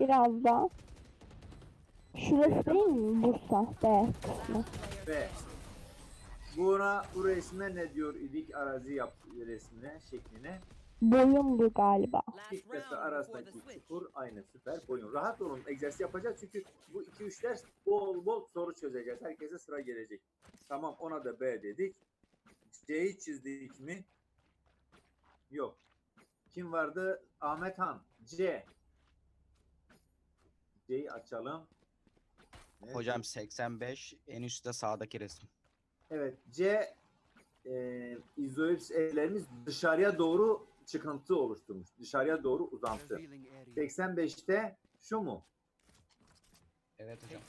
Biraz daha. Şurası değil mi? Bursa. B kısmı. B. Buna bu resme ne diyor idik arazi yap resmine şekline. Boyun bu galiba. İlk arasındaki çukur aynı süper boyun. Rahat olun egzersiz yapacağız çünkü bu 2-3 ders bol bol soru çözeceğiz. Herkese sıra gelecek. Tamam ona da B dedik. C'yi çizdik mi? Yok. Kim vardı? Ahmet Han. C. C'yi açalım. Ne? Hocam 85 en üstte sağdaki resim. Evet. C e, izoips evlerimiz dışarıya doğru çıkıntı oluşturmuş. Dışarıya doğru uzantı. 85'te şu mu? Evet hocam.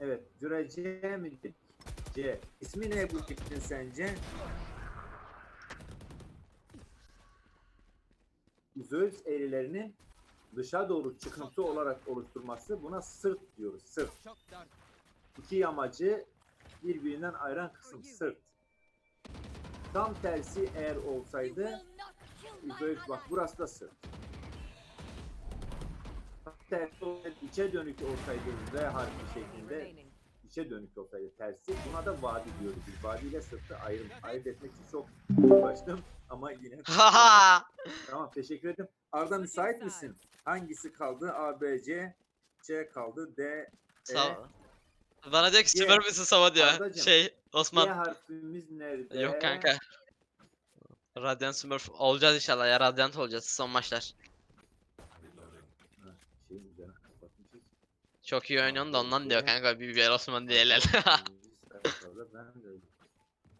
Evet. Cüre C mi? C. İsmi ne bu şeklin sence? İzoips eğrilerinin dışa doğru çıkıntı olarak oluşturması buna sırt diyoruz. Sırt. İki yamacı birbirinden ayıran kısım sırt. Tam tersi eğer olsaydı İzoips bak burası da sırt. Tam tersi olsaydı içe dönük olsaydı V harfi şeklinde içe dönük olsaydı tersi buna da vadi diyoruz. Vadi ile sırtı ayrım, ayırt etmek için çok uğraştım ama yine. tamam teşekkür ederim. Arda müsait misin? Hangisi kaldı? A, B, C, C kaldı. D, E. Sağ Bana diyor ki Ye. süper misin Sava diyor. Ardacığım. Şey D Osman. harfimiz nerede? Yok kanka. Radiant Smurf olacağız inşallah ya Radiant olacağız son maçlar. Ha, şeyin üzerine kapatmışız. Çok iyi oynuyorsun da ondan diyor kanka bir biber Osman öyle.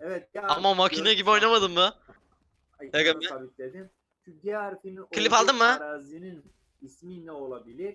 Evet. ya Ama makine gibi oynamadın mı? Ay, Aga sana be. sabitledim. G harfinin Klip aldın mı? Arazinin ismi ne olabilir?